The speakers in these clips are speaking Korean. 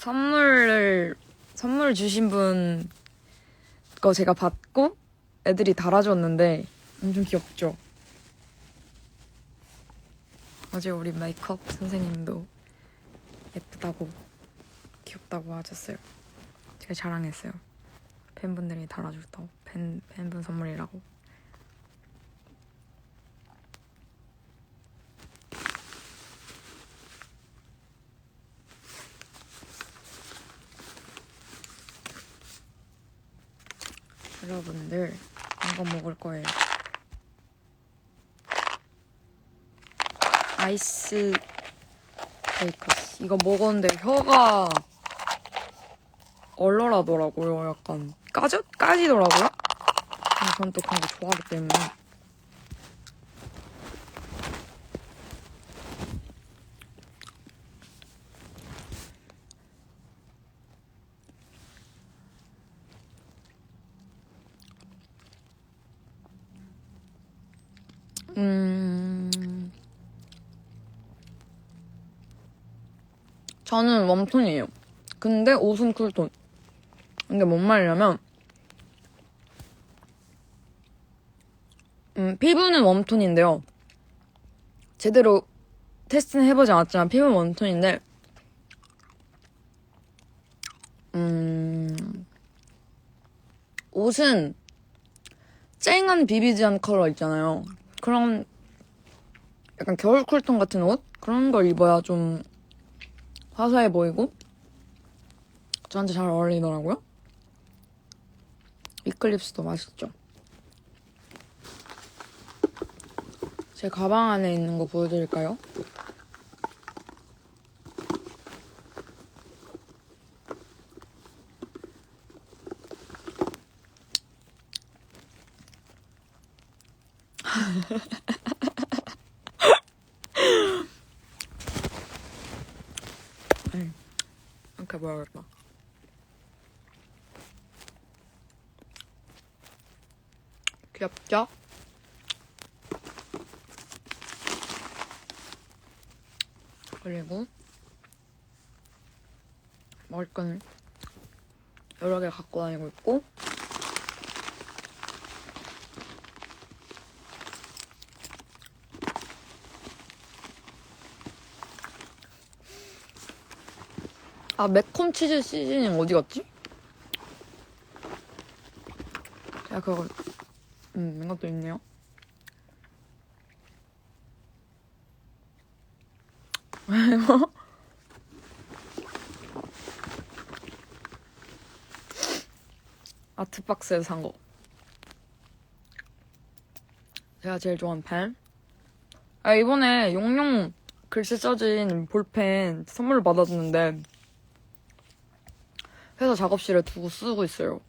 선물을 선물 주신 분 거 제가 받고 애들이 달아줬는데 엄청 귀엽죠? 어제 우리 메이크업 선생님도 예쁘다고 귀엽다고 하셨어요. 제가 자랑했어요. 팬분들이 달아줬다고 팬 팬분 선물이라고. 여러분들 이거 먹을 거예요. 아이스 베이커스 이거 먹었는데 혀가 얼얼하더라고요. 약간 까져 까지더라고요. 근데 전또 그런 거 좋아하기 때문에 음 저는 웜톤이에요. 근데 옷은 쿨톤. 근데 뭔 말이냐면, 음, 피부는 웜톤인데요. 제대로 테스트는 해보지 않았지만 피부는 웜톤인데, 음, 옷은 쨍한 비비지한 컬러 있잖아요. 그런 약간 겨울 쿨톤 같은 옷? 그런 걸 입어야 좀 화사해 보이고 저한테 잘 어울리더라고요. 이클립스도 맛있죠. 제 가방 안에 있는 거 보여드릴까요? 이렇게 먹어야겠다. 귀엽죠? 그리고 먹을 거는 여러 개 갖고 다니고 있고 아 매콤 치즈 시즈닝 어디 갔지? 제가 그거 음 이것도 있네요. 이거 아트박스에서 산 거. 제가 제일 좋아하는 펜. 아 이번에 용용 글씨 써진 볼펜 선물을 받았는데 회사 작업실에 두고 쓰고 있어요.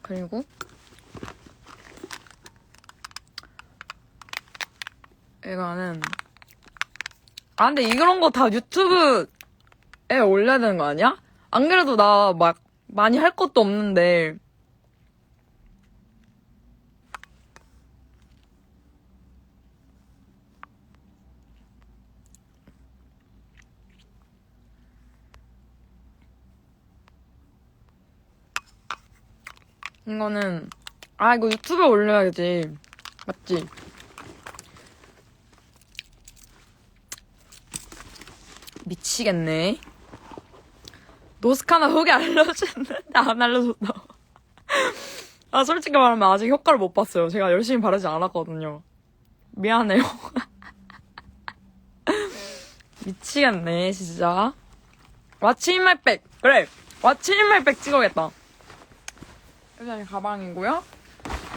그리고 이거는 아 근데 이런 거 다 유튜브에 올려야 되는 거 아니야? 안 그래도 나 막 많이 할 것도 없는데 이거는 아 이거 유튜브에 올려야지 맞지? 미치겠네. 노스카나 후기 알려줬는데? 안 알려줬다 아 솔직히 말하면 아직 효과를 못 봤어요. 제가 열심히 바르지 않았거든요. 미안해요. 미치겠네 진짜. 왓츠 인 마이 백. 그래 왓츠 인 마이 백 찍어야겠다. 일단 가방이고요.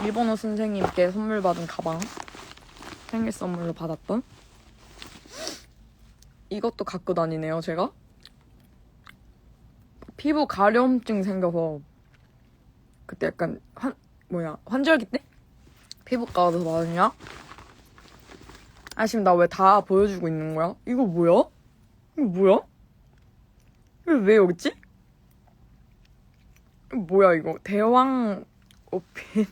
일본어 선생님께 선물 받은 가방. 생일 선물로 받았던. 이것도 갖고 다니네요, 제가. 피부 가려움증 생겨서 그때 약간 환 뭐야 환절기 때 피부과가 더 많으냐? 아 지금 나 왜 다 보여주고 있는 거야? 이거 뭐야? 이거 뭐야? 이거 왜 여기 있지? 뭐야 이거 대왕 오핀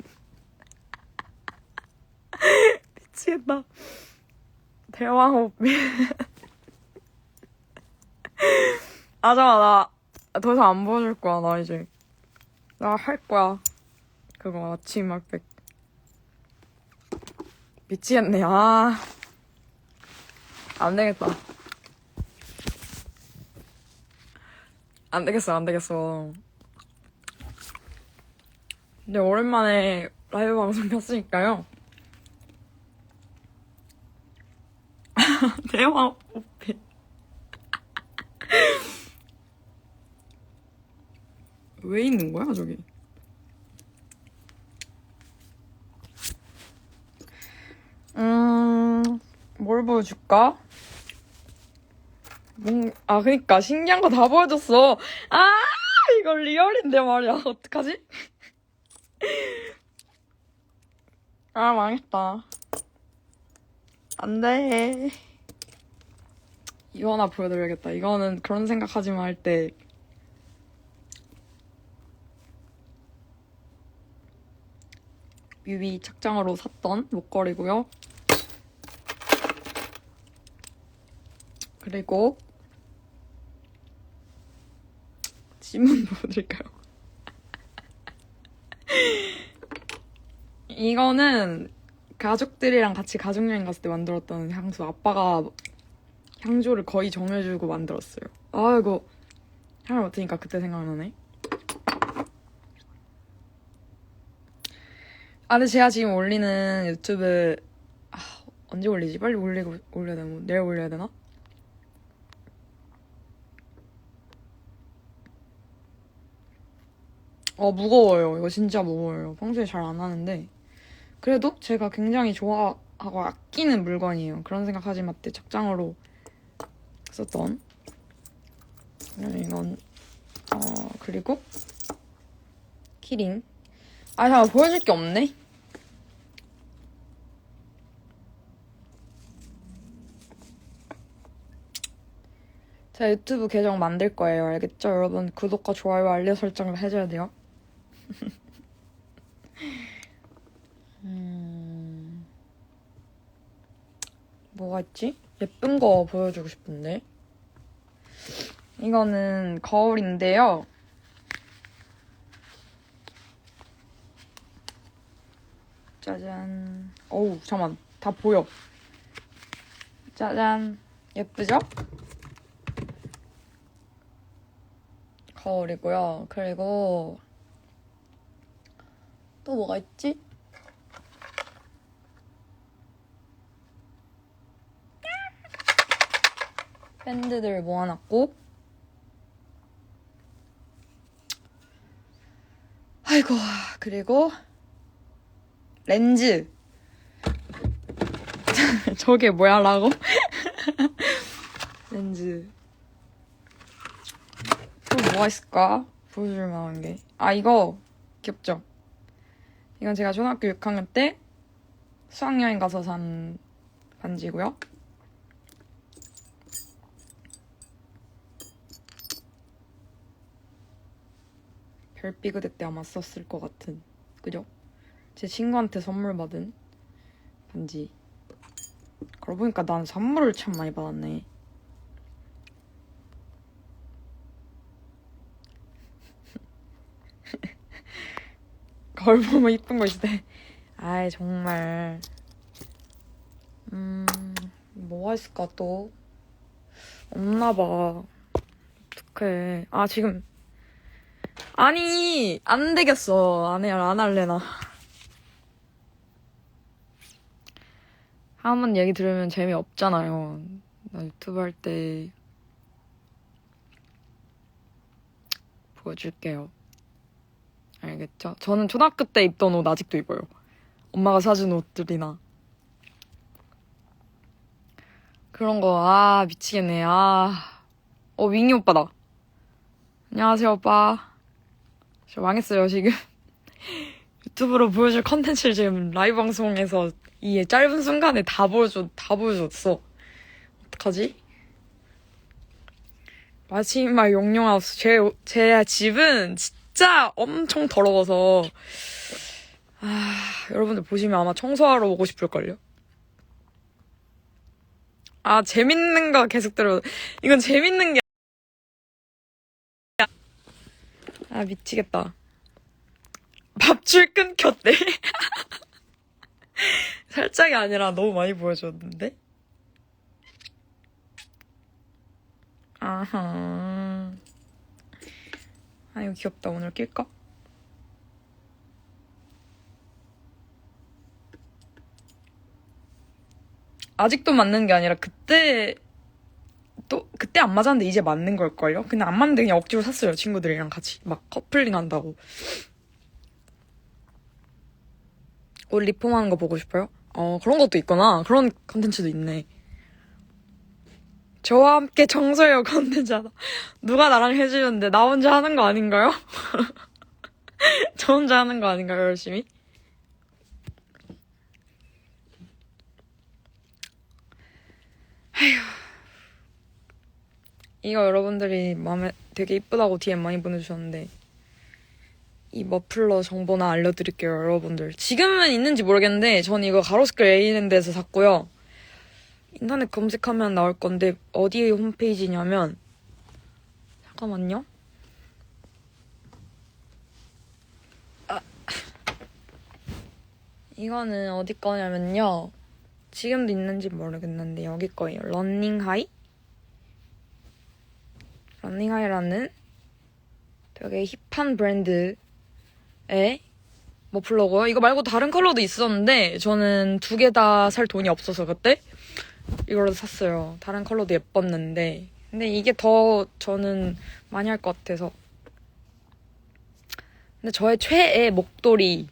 미치겠다 대왕 오핀 아, 잠깐, 나, 더 이상 안 보여줄 거야, 나 이제. 나 할 거야. 그거, 아침 핫팩. 미치겠네, 아. 안 되겠다. 안 되겠어, 안 되겠어. 근데 오랜만에 라이브 방송 켰으니까요. 대화. 왜 있는 거야, 저기? 음, 뭘 보여줄까? 뭔, 아, 그니까, 신기한 거 다 보여줬어. 아, 이거 리얼인데 말이야. 어떡하지? 아, 망했다. 안 돼. 이거 하나 보여드려야겠다. 이거는 그런 생각하지 마 할 때. 뮤비 착장으로 샀던 목걸이고요. 그리고 질문 보여드릴까요? 이거는 가족들이랑 같이 가족여행 갔을 때 만들었던 향수. 아빠가 향조를 거의 정해주고 만들었어요. 아, 이거 향을 맡으니까 그때 생각나네. 아, 근데 제가 지금 올리는 유튜브, 아, 언제 올리지? 빨리 올리고, 올려야 되나? 뭐, 내일 올려야 되나? 어, 무거워요. 이거 진짜 무거워요. 평소에 잘 안 하는데. 그래도 제가 굉장히 좋아하고 아끼는 물건이에요. 그런 생각하지 마때 착장으로 썼던. 이건, 어, 그리고, 키링. 아, 잠깐 보여줄 게 없네? 제가 유튜브 계정 만들 거예요. 알겠죠? 여러분, 구독과 좋아요, 알림 설정을 해줘야 돼요. 음... 뭐가 있지? 예쁜 거 보여주고 싶은데. 이거는 거울인데요. 짜잔. 어우, 잠만. 다 보여. 짜잔. 예쁘죠? 거울이고요. 그리고 또 뭐가 있지? 밴드들 모아놨고 아이고 그리고 렌즈 저게 뭐야라고? 렌즈 또 뭐가 있을까? 보여줄 만한 게. 아, 이거 귀엽죠? 이건 제가 초등학교 6학년 때 수학여행 가서 산 반지고요. 별비그대 때 아마 썼을 것 같은. 그죠? 제 친구한테 선물 받은 반지. 그러고 보니까 난 선물을 참 많이 받았네. 거울 보면 이쁜 거 때. 아이, 정말. 음, 뭐가 있을까, 또? 없나봐. 어떡해. 아, 지금. 아니, 안 되겠어. 안 해, 안 할래, 나. 한번 얘기 들으면 재미없잖아요. 나 유튜브 할 때. 보여줄게요. 알겠죠? 저는 초등학교 때 입던 옷 아직도 입어요. 엄마가 사준 옷들이나. 그런 거, 아, 미치겠네. 아. 어, 윙이 오빠다. 안녕하세요, 오빠. 저 망했어요, 지금. 유튜브로 보여줄 컨텐츠를 지금 라이브 방송에서 이 짧은 순간에 다 보여줘, 다 보여줬어. 어떡하지? 마지막 용용하우스. 제, 제 집은 진짜 엄청 더러워서. 아, 여러분들 보시면 아마 청소하러 오고 싶을걸요? 아, 재밌는 거 계속 들어. 이건 재밌는 게 아, 미치겠다. 밥줄 끊겼대. 살짝이 아니라 너무 많이 보여줬는데? 아하. 아, 이거 귀엽다. 오늘 낄까? 아직도 맞는 게 아니라 그때 또 그때 안 맞았는데 이제 맞는 걸걸요? 근데 안 맞는데 그냥 억지로 샀어요 친구들이랑 같이 막 커플링 한다고 옷 리폼하는 거 보고 싶어요? 어 그런 것도 있구나 그런 컨텐츠도 있네 저와 함께 청소해요 컨텐츠 하다 누가 나랑 해주는데 나 혼자 하는 거 아닌가요? 저 혼자 하는 거 아닌가요 열심히? 이거 여러분들이 마음에 되게 이쁘다고 DM 많이 보내주셨는데 이 머플러 정보나 알려드릴게요 여러분들. 지금은 있는지 모르겠는데 전 이거 가로수길 A랜드에서 샀고요. 인터넷 검색하면 나올 건데 어디 홈페이지냐면 잠깐만요. 아. 이거는 어디 거냐면요. 지금도 있는지 모르겠는데 여기 거예요. 런닝하이 런닝하이라는 되게 힙한 브랜드의 머플러고요. 이거 말고 다른 컬러도 있었는데 저는 두 개 다 살 돈이 없어서 그때 이걸로 샀어요. 다른 컬러도 예뻤는데 근데 이게 더 저는 많이 할 것 같아서 근데 저의 최애 목도리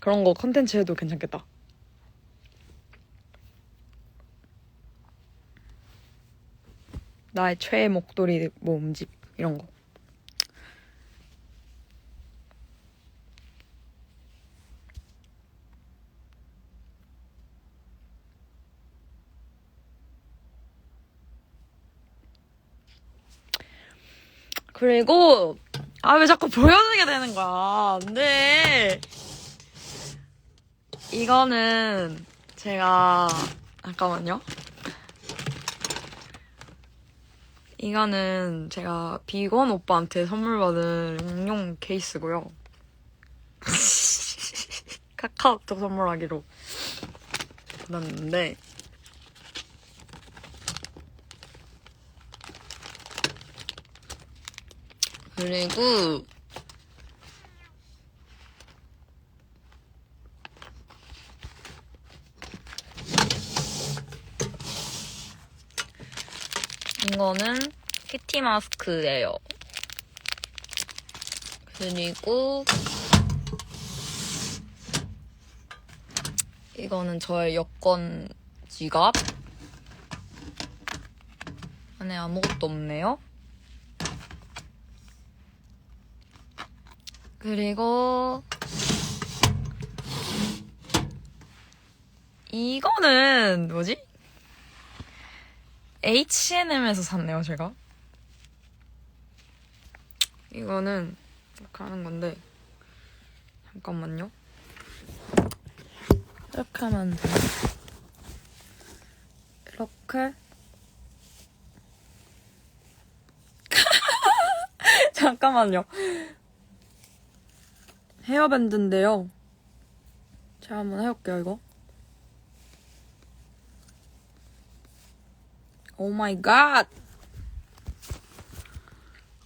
그런 거 컨텐츠 해도 괜찮겠다. 나의 최애 목도리 모음집 이런 거. 그리고 아 왜 자꾸 보여주게 되는 거야? 근데 이거는 제가 잠깐만요. 이거는 제가 비건 오빠한테 선물 받은 용용 케이스고요. 카카오톡 선물하기로 받았는데 그리고 이 거는 키티 마스크예요. 그리고 이거는 저의 여권 지갑. 안에 아무것도 없네요. 그리고 이거는 뭐지? H&M에서 샀네요, 제가. 이거는 이렇게 하는 건데 잠깐만요. 이렇게 하면 돼. 이렇게 잠깐만요. 헤어밴드인데요. 제가 한번 해볼게요, 이거. 오 마이 갓!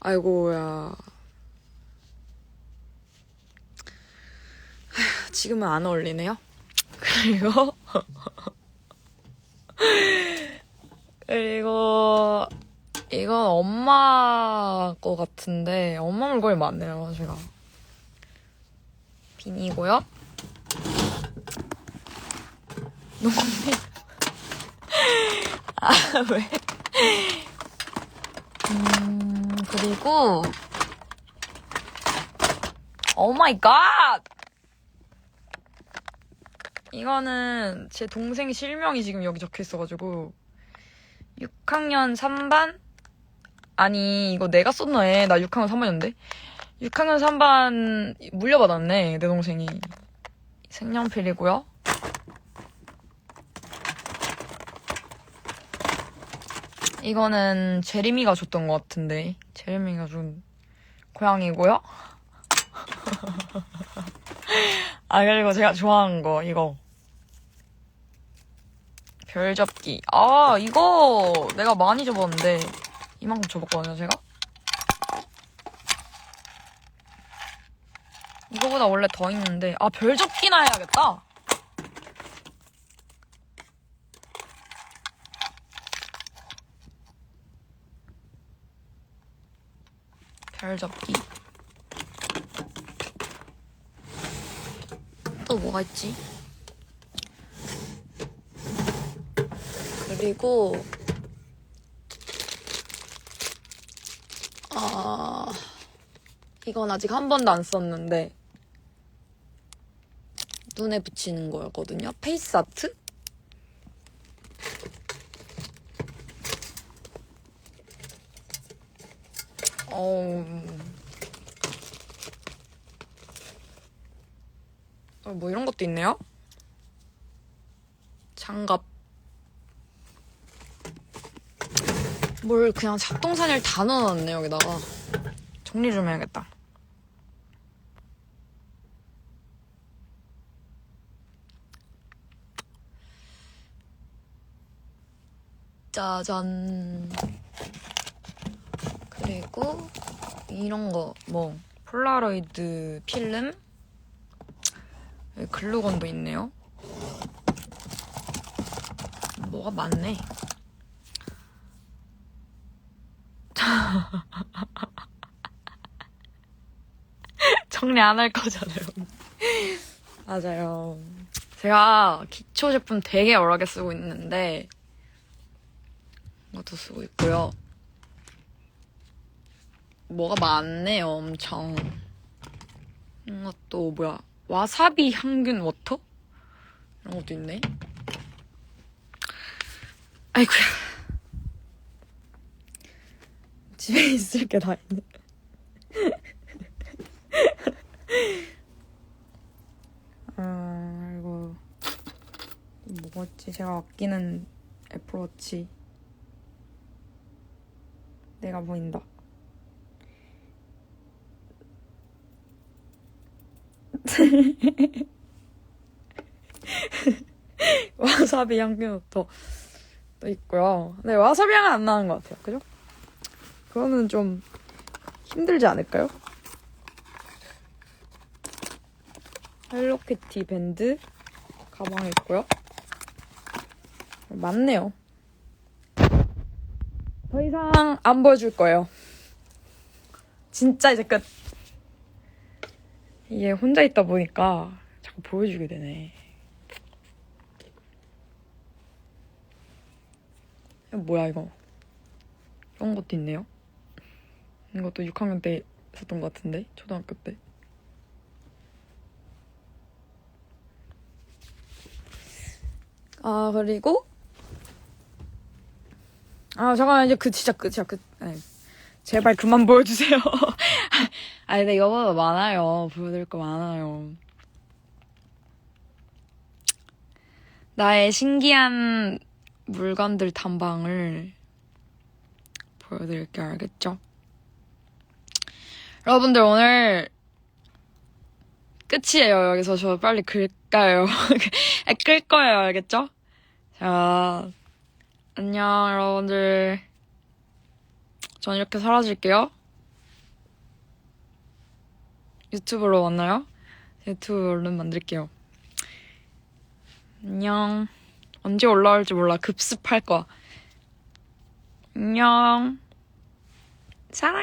아이고야. 하, 지금은 안 어울리네요. 그리고 그리고 이건 엄마 거 같은데 엄마 물건이 많네요, 제가. 비니고요. 농내 아, 왜? 음, 그리고, 오 마이 갓! 이거는 제 동생 실명이 지금 여기 적혀 있어가지고, 6학년 3반? 아니, 이거 내가 썼네. 나 6학년 3반이었는데? 6학년 3반 물려받았네, 내 동생이. 색연필이고요. 이거는 제리미가 줬던 것 같은데 제리미가 준 고양이고요. 아 그리고 제가 좋아하는 거 이거 별 접기. 아 이거 내가 많이 접었는데 이만큼 접었거든요 제가. 이거보다 원래 더 있는데 아 별 접기나 해야겠다. 별 접기. 또 뭐가 있지? 그리고 아 이건 아직 한 번도 안 썼는데 눈에 붙이는 거였거든요. 페이스 아트? 어, 어, 뭐 이런 것도 있네요. 장갑. 뭘 그냥 잡동사니를 다 넣어놨네 여기다가. 정리 좀 해야겠다. 짜잔. 그리고 이런 거, 뭐, 폴라로이드 필름? 글루건도 있네요. 뭐가 많네. 정리 안 할 거잖아요. 맞아요. 제가 기초 제품 되게 여러 개 쓰고 있는데, 이것도 쓰고 있고요. 뭐가 많네요, 엄청. 이것도 뭐야, 와사비 향균 워터? 이런 것도 있네. 아이고야. 집에 있을 게 다 있네. 아, 이거 뭐였지? 제가 아끼는 애플워치. 내가 보인다. 와사비 향균부터 또 있고요. 네, 와사비 향은 안 나는 것 같아요. 그죠? 그거는 좀 힘들지 않을까요? 헬로키티 밴드 가방에 있고요. 많네요. 더 이상 안 보여줄 거예요. 진짜 이제 끝. 이게 혼자 있다 보니까 자꾸 보여주게 되네. 뭐야 이거? 이런 것도 있네요. 이것도 6학년 때 썼던 것 같은데 초등학교 때. 아 그리고 아 잠깐만 이제 그 진짜 끝이야 끝. 아니, 제발 그만 보여주세요. 아 근데 이거보다 많아요. 보여드릴 거 많아요. 나의 신기한 물건들 탐방을 보여드릴게요. 알겠죠? 여러분들 오늘 끝이에요. 여기서 저 빨리 글까요? 아, 끌 거예요. 알겠죠? 자, 안녕 여러분들. 전 이렇게 사라질게요. 유튜브로 만나요? 유튜브 얼른 만들게요. 안녕. 언제 올라올지 몰라. 급습할 거야. 안녕. 사랑.